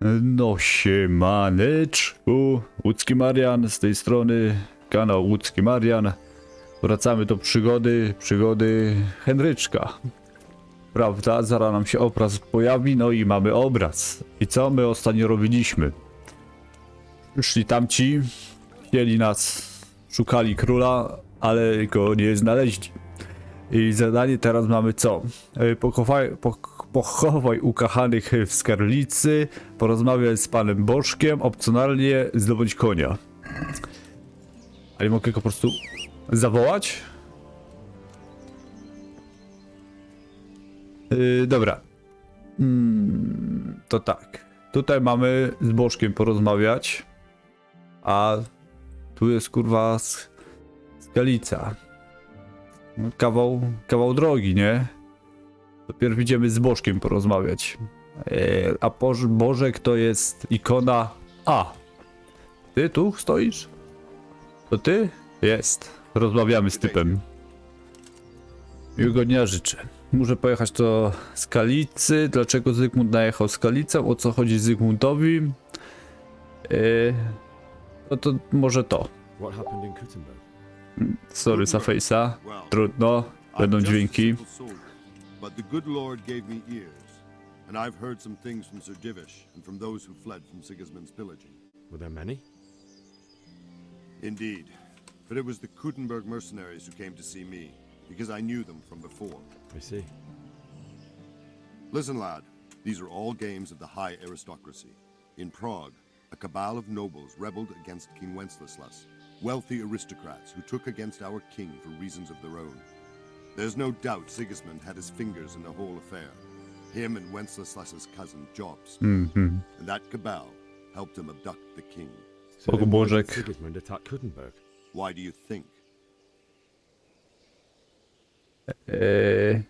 No siemaneczku, Łódzki Marian z tej strony, kanał Łódzki Marian. Wracamy do przygody, przygody Henryczka. Prawda, zaraz nam się obraz pojawi, no i mamy obraz. I co my ostatnio robiliśmy? Przyszli tamci, chcieli nas, szukali króla, ale go nie znaleźli. I zadanie teraz mamy co? E, Pochowaj, pok- pochowaj ukochanych w skarlicy, porozmawiaj z panem Bożkiem, opcjonalnie zdobądź konia. Ale mogę go po prostu zawołać? Yy, dobra. Mm, to tak. Tutaj mamy z Bożkiem porozmawiać, a tu jest kurwa sk- skalica. Kawał, kawał drogi, nie? Dopiero idziemy z Bożkiem porozmawiać. E, a Boż, Bożek to jest ikona A. Ty tu stoisz? To ty? Jest. Rozmawiamy z typem. Miłego dnia życzę. Muszę pojechać do Skalicy. Dlaczego Zygmunt najechał Skalicę? O co chodzi Zygmuntowi? E, no to może to. Sorry. Well, Trudno. Będą dźwięki. But the good Lord gave me ears, and I've heard some things from Sir Divish and from those who fled from Sigismund's pillaging. Were there many? Indeed. But it was the Kutenberg mercenaries who came to see me, because I knew them from before. I see. Listen, lad, these are all games of the high aristocracy. In Prague, a cabal of nobles rebelled against King Wenceslas, wealthy aristocrats who took against our king for reasons of their own. There's no doubt Sigismund had his fingers in the whole affair. Him and Wenceslas's cousin, Jobs. Mhm. And that cabal helped him abduct the king. So Och, then why did Bożek. Sigismund attack Kuttenberg? Why do you think? Eee...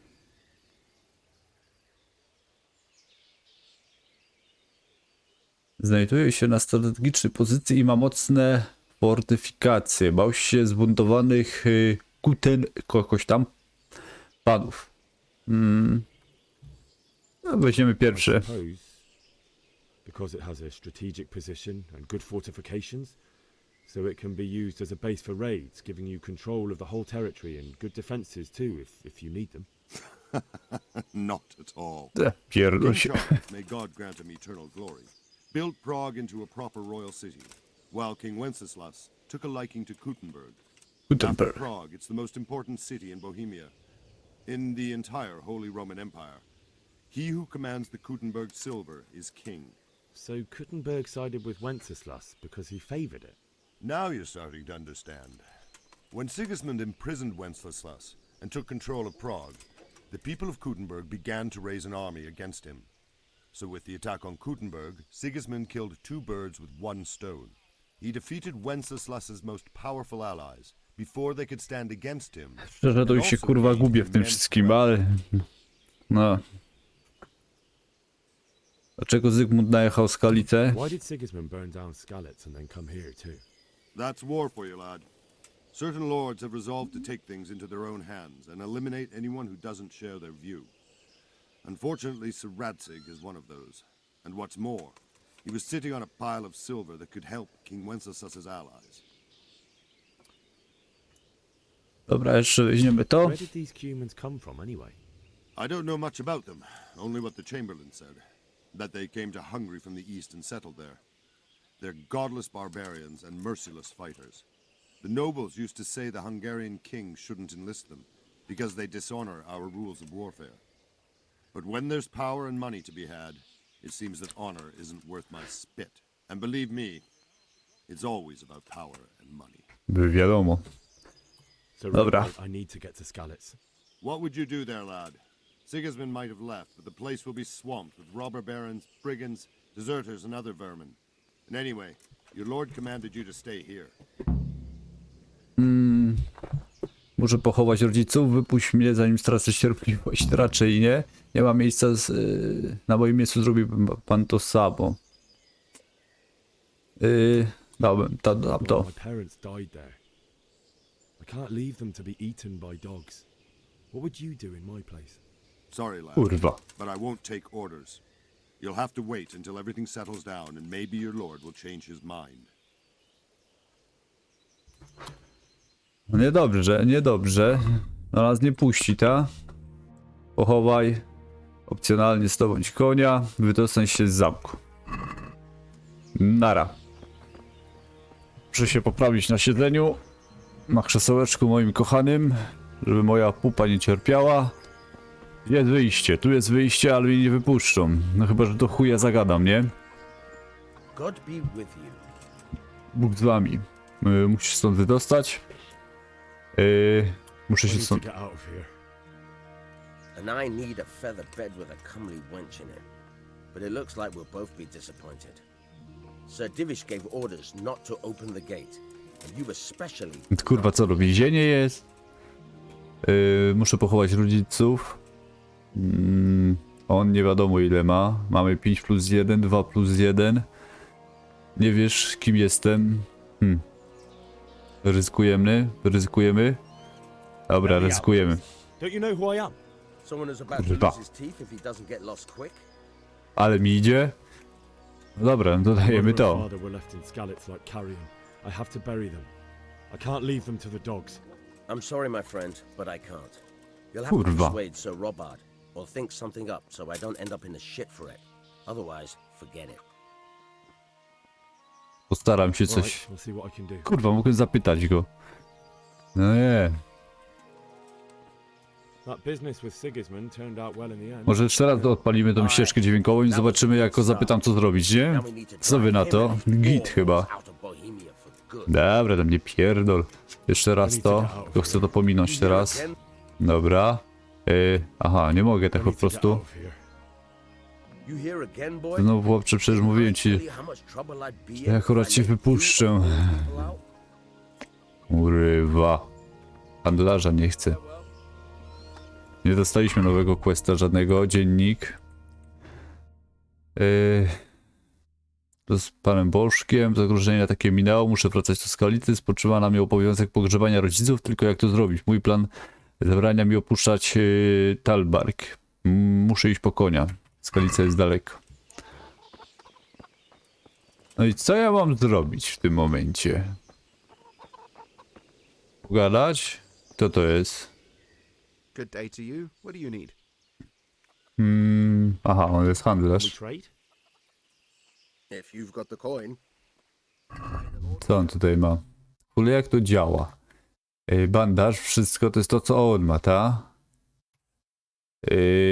Znajduje się na strategicznej pozycji i ma mocne fortyfikacje. Bał się zbuntowanych y, kuten kogoś tam panów. Mm. No, weźmiemy pierwsze. Suppose because it has a strategic position and good fortifications, so it can be used as a base for raids, giving you control of the whole territory and good defenses too, if, if you need them. Not at all. Pierdol się. May God grant him eternal glory, built Prague into a proper royal city, while King Wenceslas took a liking to Kuttenberg. After Gutenberg. Prague, it's the most important city in Bohemia, in the entire Holy Roman Empire. He who commands the Kuttenberg silver is king. So Kuttenberg sided with Wenceslas because he favoured it. Now you're starting to understand. When Sigismund imprisoned Wenceslas and took control of Prague, the people of Kuttenberg began to raise an army against him. So with the attack on Kuttenberg, Sigismund killed two birds with one stone. He defeated Wenceslas's most powerful allies before they could stand against him. Szczerze to już się kurwa gubię w tym wszystkim, ale... No. Dlaczego Zygmunt najechał Skalicę? Why did Sigismund burn down Skalitz and then come here too? That's war for you, lad. Certain lords have resolved to take things into their own hands and eliminate anyone who doesn't share their view. Unfortunately, Sir Radzig is one of those. And what's more, he was sitting on a pile of silver that could help King Wenceslas's allies. Dobra, jeszcze weźmiemy to. Where did these humans come from anyway? I don't know much about them, only what the Chamberlain said. That they came to Hungary from the east and settled there. They're godless barbarians and merciless fighters. The nobles used to say the Hungarian king shouldn't enlist them, because they dishonor our rules of warfare. But when there's power and money to be had, it seems that honor isn't worth my spit. And believe me, it's always about power and money. By wiadomo. So Dobra. I need to get to Skalitz. What would you do there, lad? Sigismund might have left, but the place will be swamped with robber barons, brigands, deserters, and other vermin. And anyway, your lord commanded you to stay here. Muszę pochować rodziców, wypuść mnie zanim stracę cierpliwość. Raczej nie. Nie ma miejsca z, y, na moim miejscu zrobiłbym pan to samo. Yy, dałbym, to, dam to. my parents died there. I can't leave them to be eaten by dogs. What would you do in my place? Sorry, lad, Kurwa. but I won't take orders. You'll have to wait until everything settles down, and maybe your lord will change his mind. No niedobrze, niedobrze. No nas nie puści, ta? Pochowaj. Opcjonalnie zdobądź konia. Wydostać się z zamku. Nara. Muszę się poprawić na siedzeniu. Na krzesełeczku moim kochanym. Żeby moja pupa nie cierpiała. Jest wyjście, tu jest wyjście, ale mnie nie wypuszczą. No chyba, że do chuja zagadam, nie? God be with you. Bóg z wami. Y, musisz stąd wydostać. Yy, muszę się stąd... And I need a feather bed with a comely wench in it. But it looks like we'll both be disappointed. Sir Divish gave orders not to open the gate. Kurwa, co to więzienie jest? Yy, muszę pochować rodziców. Mm, on nie wiadomo ile ma. Mamy 5 plus 1, 2 plus 1. Nie wiesz kim jestem. Hmm. Ryzykujemy? Ryzykujemy? Dobra, ryzykujemy. Kurwa. Ale mi idzie. No dobra, no dodajemy and to. I have to bury them. I can't leave them to the dogs. I'm sorry, my friend, but I can't. You'll have to Kurwa. persuade Sir Robard, or think something up so I don't end up in the shit for it. Otherwise, forget it. Postaram się Right, coś... we'll see what I can do. Kurwa, mogłem zapytać go. No nie. That business with Sigismund turned out well in the end. Może jeszcze raz odpalimy tą ścieżkę dźwiękową i zobaczymy jak go zapytam co zrobić, nie? Co wy na to? Git chyba. out of Bohemia for good. Dobra, tam nie pierdol. Jeszcze raz to. To chcę to pominąć teraz. Dobra. Yy, aha, nie mogę tak po prostu. Znowu chłopcze, przecież mówiłem ci. Ja akurat cię wypuszczę. Urywa. Handlarza nie chcę. Nie dostaliśmy nowego questa żadnego. Dziennik. Yy, z panem Bożkiem. Zagrożenie takie minęło. Muszę wracać do skalicy. Spoczywa na mnie obowiązek pogrzebania rodziców. Tylko jak to zrobić? Mój plan zabrania mi opuszczać yy, Talbark. Muszę iść po konia. Skalica jest daleko. No i co ja mam zrobić w tym momencie? Pogadać? Kto to jest? Good day to you. What do you need? Hmm, aha, on jest handlarz. Co on tutaj ma? W ogóle jak to działa? Bandaż, wszystko to jest to, co on ma, ta?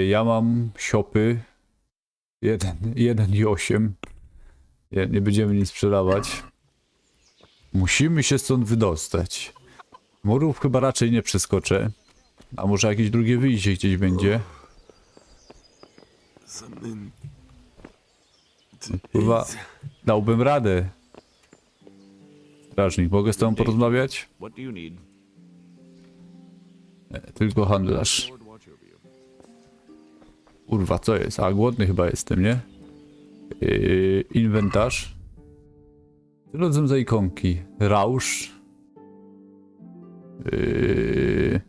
Ja mam siopy. Jeden, jeden i osiem. Nie, nie będziemy nic sprzedawać. Musimy się stąd wydostać. Murów chyba raczej nie przeskoczę. A może jakieś drugie wyjście gdzieś będzie? Kurwa, dałbym radę. Strażnik, mogę z tobą porozmawiać? Nie, tylko handlarz. Kurwa, co jest? A, głodny chyba jestem, nie? Yy, inwentarz. Rodzem za ikonki. Rausz. Yy,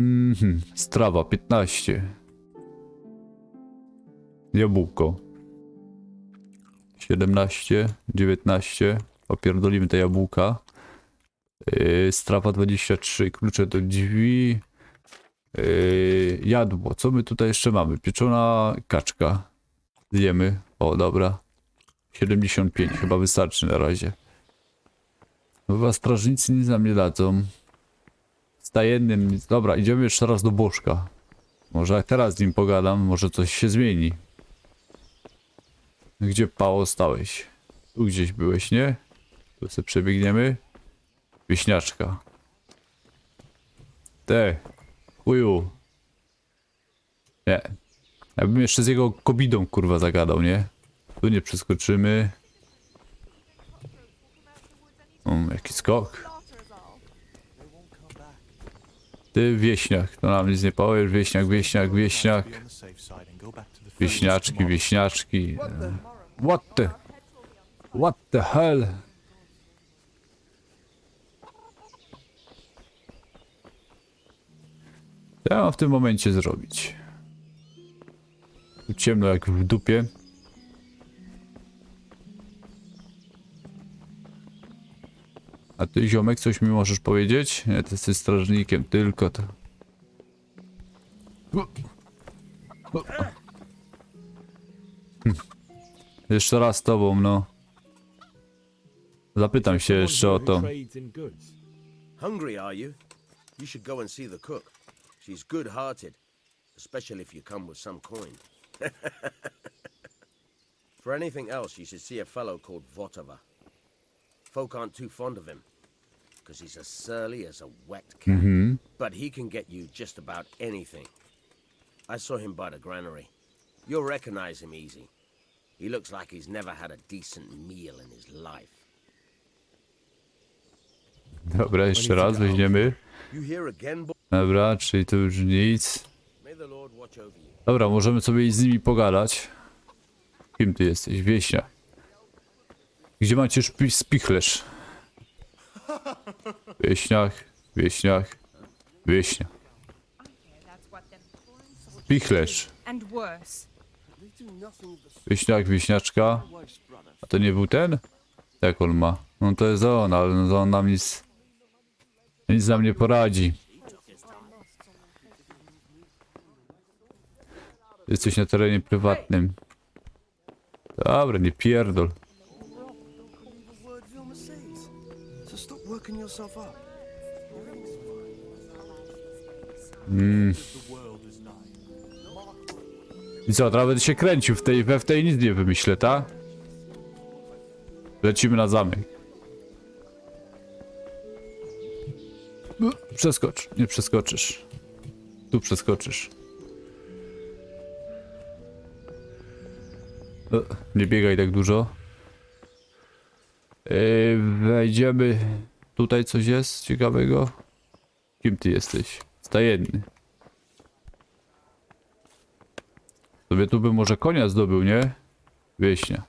mhm, strawa 15. Jabłko. 17, 19. Opierdolimy te jabłka. Yy, strawa 23. Klucze do drzwi. Yy, jadło. Co my tutaj jeszcze mamy? Pieczona kaczka. Zjemy. O, dobra. 75 chyba wystarczy na razie. No Chyba strażnicy nic nam nie dadzą. Stajennym. Dobra, idziemy jeszcze raz do Bożka. Może jak teraz z nim pogadam, może coś się zmieni. Gdzie Pało stałeś? Tu gdzieś byłeś, nie? Tu sobie przebiegniemy. Wieśniaczka. Te. Chuju. Nie. Ja bym jeszcze z jego kobidą kurwa zagadał, nie? Tu nie przeskoczymy. Um, jaki skok. Ty wieśniak, to nam nic nie powiesz, wieśniak, wieśniak, wieśniak. Wieśniaczki, wieśniaczki. What the? What the hell? Co ja mam w tym momencie zrobić? Tu ciemno jak w dupie. A ty ziomek coś mi możesz powiedzieć? Nie, ty jesteś strażnikiem, tylko to. Jeszcze raz z tobą, no. Zapytam się jeszcze o to. trades in goods. Hungry, are you? You should go and see the cook. She's good-hearted, especially if you come with some coin. For anything else, you should see a fellow called Votova. Folk aren't too fond of him, because he's as surly as a wet cat. Mm-hmm. But he can get you just about anything. I saw him by the granary. You'll recognize him easy. He looks like he's never had a decent meal in his life. Dobra, jeszcze raz weźmiemy. Dobra, czyli to już nic. Dobra, możemy sobie z nimi pogadać. Kim ty jesteś? Wieśnia. Gdzie macie spichlerz? Wieśniak, wieśniak, wieśnia. Spichlerz. And worse. Wieśniak, wieśniaczka. A to nie był ten? Jak on ma? No to jest on, ale no on nam nic... Nic nam nie poradzi. Jesteś na terenie prywatnym. Dobra, nie pierdol. word I co, teraz będę się kręcił w tej, we w tej nic nie wymyślę, ta? Lecimy na zamek. No, Przeskocz, nie przeskoczysz. Tu przeskoczysz. O, nie biegaj tak dużo. Yy, wejdziemy. Tutaj coś jest ciekawego? Kim ty jesteś? Stajenny. Sobie tu bym może konia zdobył, nie? Wieśnia.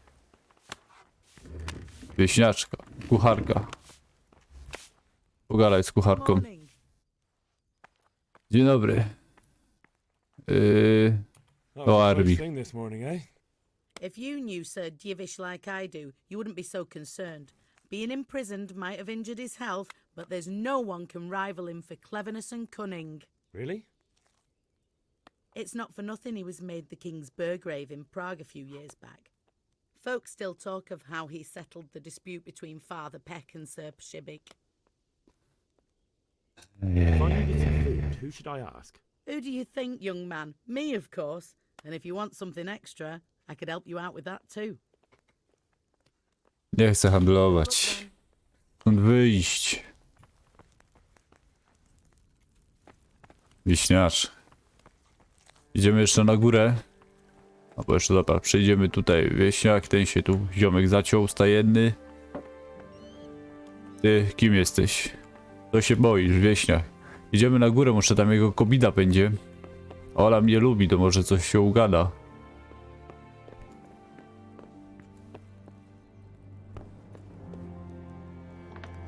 Wieśniaczka. Kucharka. Pogadaj z kucharką. Dzień dobry. Yy, That was a Arby. close thing this morning, eh? If you knew Sir Divish like I do, you wouldn't be so concerned. Being imprisoned might have injured his health, but there's no one can rival him for cleverness and cunning. Really? It's not for nothing he was made the King's Burgrave in Prague a few years back. Folk still talk of how he settled the dispute between Father Peck and Sir Pshibik. If I needed some food, who should I ask? Who do you think, young man? Me, of course. And if you want something extra, I could help you out with that too. nie chcę handlować. Stąd wyjść. Wieśniacz. Idziemy jeszcze na górę. Albo jeszcze dobra, przejdziemy tutaj. Wieśniak, ten się tu ziomek zaciął, stajenny. Ty, kim jesteś? To się boisz, wieśniak. Idziemy na górę, może tam jego kobida będzie. Ola mnie lubi, to może coś się ugada.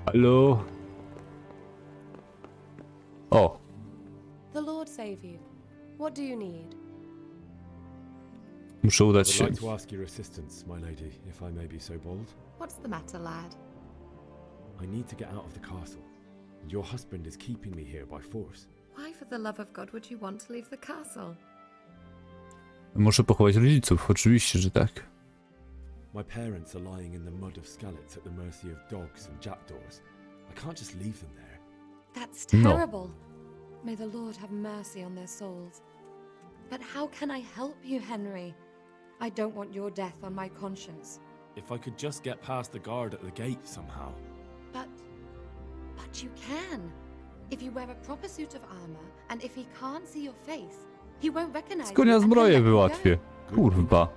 Halo? O, The Lord save you. What do you need? muszę udać I'd się. like to ask your assistance, my lady, if I may be so bold. What's the matter, lad? I need to get out of the castle, and your husband is keeping me here by force. Why, for the love of God, would you want to leave the castle? Muszę pochować rodziców, oczywiście, że tak. My parents are lying in the mud of Skalitz at the mercy of dogs and jackdaws. I can't just leave them there. That's No. terrible. May the Lord have mercy on their souls. But how can I help you, Henry? I don't want your death on my conscience. If I could just get past the guard at the gate somehow. But. But you can. If you wear a proper suit of armor, and if he can't see your face, he won't recognize Z you. konia and he'll zbroję let you wyłatwię. Kurwa.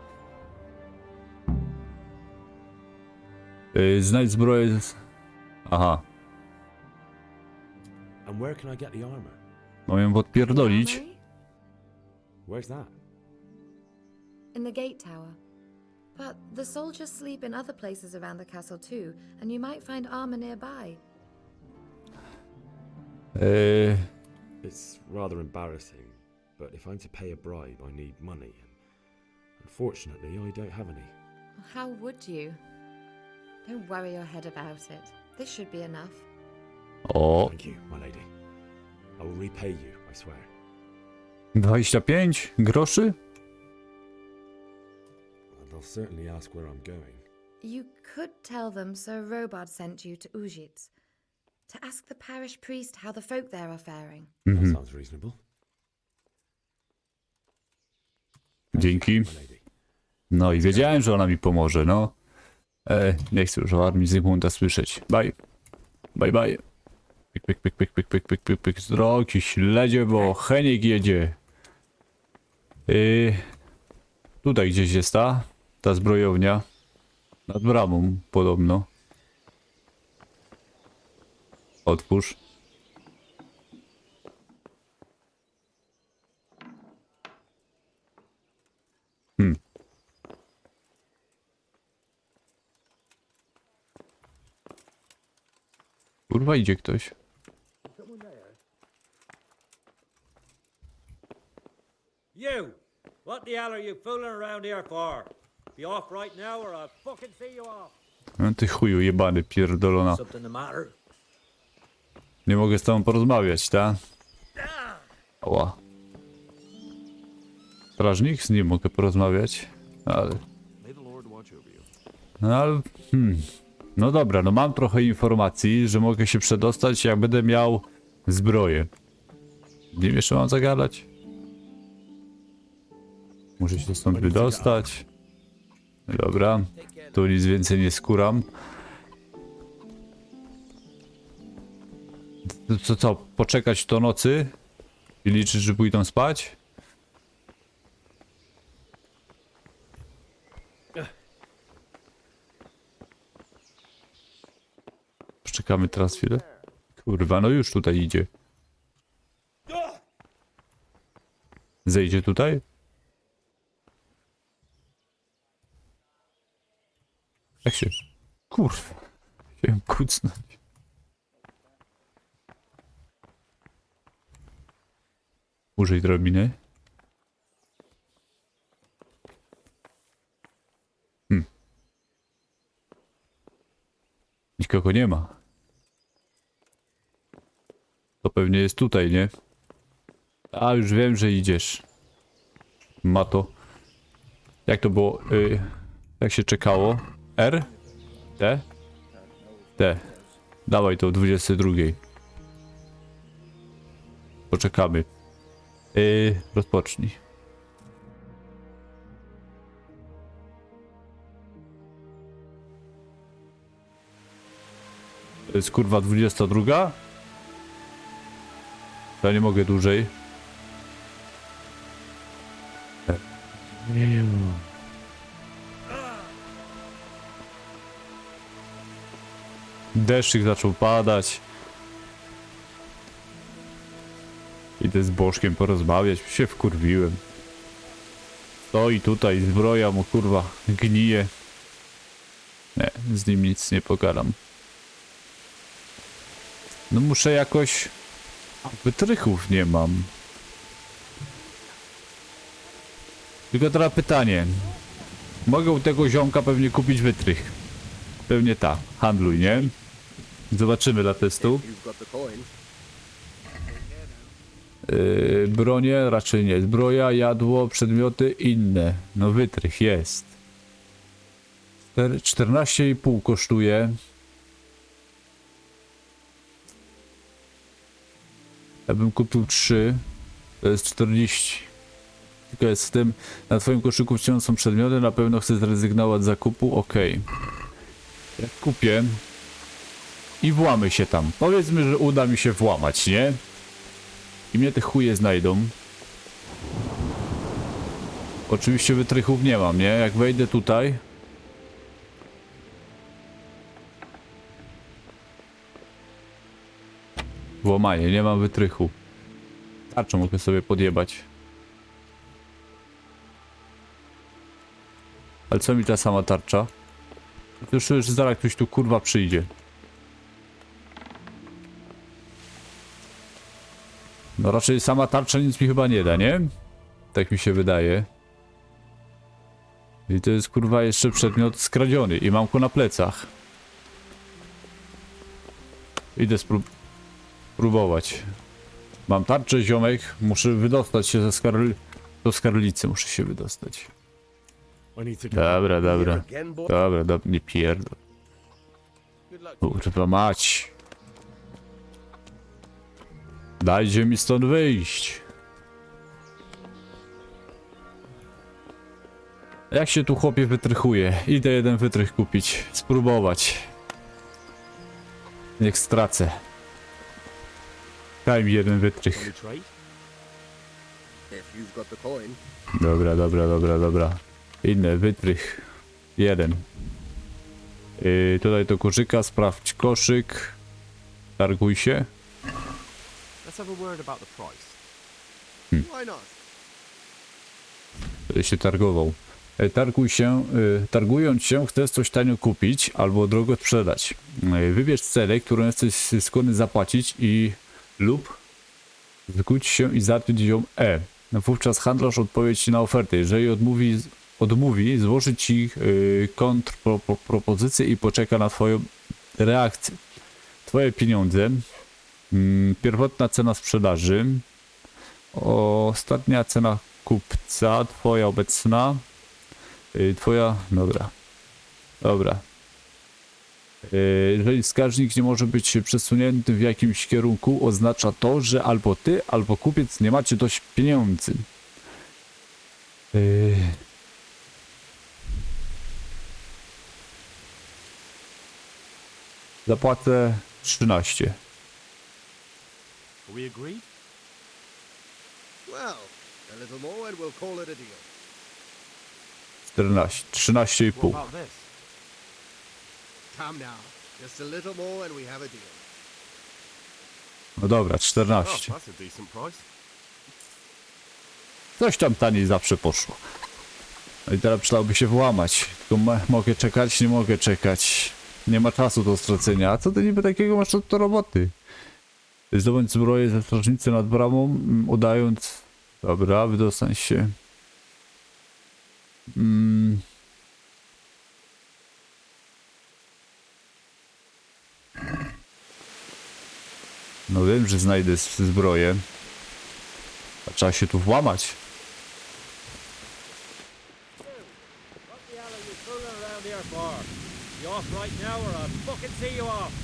Yy, znajdź zbroję z... Aha, And where can I get the armor? Mam ją odpierdolić. Armory? Where's that? In the gate tower. But the soldiers sleep in other places around the castle too, and you might find armor nearby. Yy, It's rather embarrassing, but if I'm to pay a bribe, I need money. Unfortunately, I don't have any. How would you? Don't worry your head about it. This should be enough. Oh. Thank you, my lady. I will repay you, I swear. 25 groszy? And I'll certainly ask where I'm going. You could tell them Sir Robard sent you to Ujitz to ask the parish priest how the folk there are faring. That sounds reasonable. Dzięki. My lady. No i wiedziałem, że ona mi pomoże, no. E, nie chcę już o armii Zygmunta słyszeć. Bye. Bye, bye. Pyk, pyk, pyk, pyk, pyk, pyk, pyk, pyk, pyk. Z drogi śledzie, bo Heniek jedzie. Yy, tutaj gdzieś jest ta, ta zbrojownia. Nad bramą podobno. Otwórz. Hmm. Kurwa, idzie ktoś. You! What the hell are you fooling around here for? Be off right now or I'll fucking see you off. No ty chuju jebany, pierdolona. Something the matter? Nie mogę z tobą porozmawiać, ta? Ała. Strażnik? Z nim mogę porozmawiać, ale... No ale... Hmm. No dobra, no mam trochę informacji, że mogę się przedostać, jak będę miał zbroję. Nie wiem, jeszcze mam zagadać? Muszę się stąd wydostać. Dobra, tu nic więcej nie skuram. Co, co, poczekać do nocy? I liczyć, że pójdą spać? Poczekamy teraz chwilę. Kurwa, no już tutaj idzie. Zejdzie tutaj? Jak się... Kurwa. Chciałem kucnąć. Użyj drabiny. Hmm. Nikogo nie ma. To pewnie jest tutaj, nie? A, już wiem, że idziesz. Ma to. Jak to było? Y, jak się czekało? R? T? T. Dawaj to o 22. Poczekamy. Yy, rozpocznij. Jest kurwa 22? Ja nie mogę dłużej. Deszczyk zaczął padać. Idę z Bożkiem porozmawiać, się wkurwiłem. Stoi tutaj, zbroja mu kurwa gnije. Nie, z nim nic nie pogadam. No muszę jakoś... Wytrychów nie mam. Tylko teraz pytanie. Mogę u tego ziomka pewnie kupić wytrych. Pewnie ta. Handluj, nie? Zobaczymy dla testu. Yy, bronie raczej nie. Zbroja, jadło, przedmioty inne. No wytrych jest. Czter- 14,5 kosztuje. Ja bym kupił 3. To jest 40. Tylko jest z tym. Na twoim koszyku wciąż są przedmioty. Na pewno chcę zrezygnować z zakupu. Okej. Jak kupię. I włamy się tam. Powiedzmy, że uda mi się włamać, nie? I mnie te chuje znajdą. Oczywiście wytrychów nie mam, nie? Jak wejdę tutaj... Włamanie, nie mam wytrychu. Tarczą mogę sobie podjebać. Ale co mi ta sama tarcza? Już, już zaraz ktoś tu kurwa przyjdzie. No raczej sama tarcza nic mi chyba nie da, nie? Tak mi się wydaje. I to jest kurwa jeszcze przedmiot skradziony i mam go na plecach. Idę sprób spróbować. Mam tarczę, ziomek. Muszę wydostać się ze skarli... do skarlicy muszę się wydostać. Dobra, dobra. Dobra, dobra, nie pierdol. Kurwa mać. Dajcie mi stąd wyjść. Jak się tu chłopie wytrychuje? Idę jeden wytrych kupić. Spróbować. Niech stracę. Daj mi jeden wytrych. Dobra, dobra, dobra, dobra. Inny wytrych. Jeden. Yy, tutaj do koszyka, sprawdź koszyk. Targuj się. Let's have a word about the price. Why not? Będę się targował. E, Targuj się, y, targując się, chcesz coś tanio kupić albo drogo sprzedać. Wybierz cenę, którą jesteś skłonny zapłacić i lub zgódź się i zatwierdź ją E. Wówczas handlarz odpowie ci na ofertę. Jeżeli odmówi, odmówi złoży ci kontrpropozycję i poczeka na twoją reakcję. Twoje pieniądze, pierwotna cena sprzedaży, ostatnia cena kupca, twoja obecna, y, twoja, dobra, dobra. Y, Jeżeli wskaźnik nie może być przesunięty w jakimś kierunku, oznacza to, że albo ty, albo kupiec nie macie dość pieniędzy. Y, Zapłacę 13. Are we agreed? Well, a little more and we'll call it a deal. 14, 13,5. What about this? Come now. Just a little more and we have a deal. No dobra, Oh, 14. that's a decent price. Coś tam taniej zawsze poszło. No i teraz przydałoby się włamać. Tylko mo- mogę czekać, nie mogę czekać. Nie ma czasu do stracenia. A co ty niby takiego masz od to roboty? Zdobądź zbroję ze strażnicy nad bramą, mm, udając... Dobra, wydostań się. Mm. No wiem, że znajdę zbroję. A trzeba się tu włamać.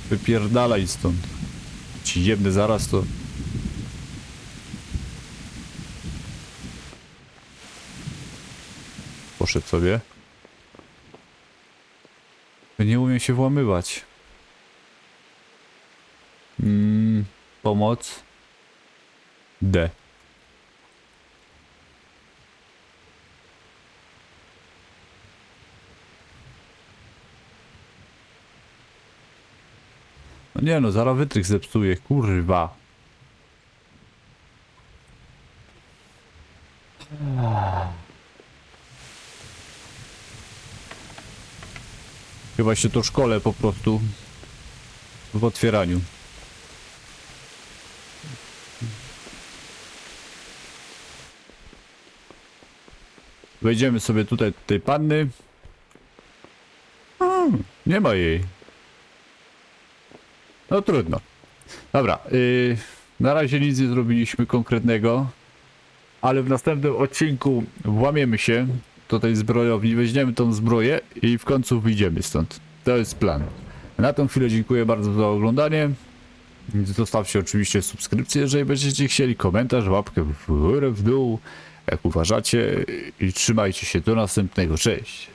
Wypierdalaj stąd. Ci jebny zaraz to... Poszedł sobie. Nie umiem się włamywać. Mm, pomoc. D. nie no, zaraz wytrych zepsuje, kurwa. Chyba się to szkole po prostu w otwieraniu. Wejdziemy sobie tutaj do tej panny. A, nie ma jej. No trudno. Dobra, yy, na razie nic nie zrobiliśmy konkretnego, ale w następnym odcinku włamiemy się do tej zbrojowni, weźmiemy tą zbroję i w końcu wyjdziemy stąd. To jest plan. Na tą chwilę dziękuję bardzo za oglądanie. Zostawcie oczywiście subskrypcję, jeżeli będziecie chcieli, komentarz, łapkę w górę, w dół, jak uważacie i trzymajcie się do następnego. Cześć!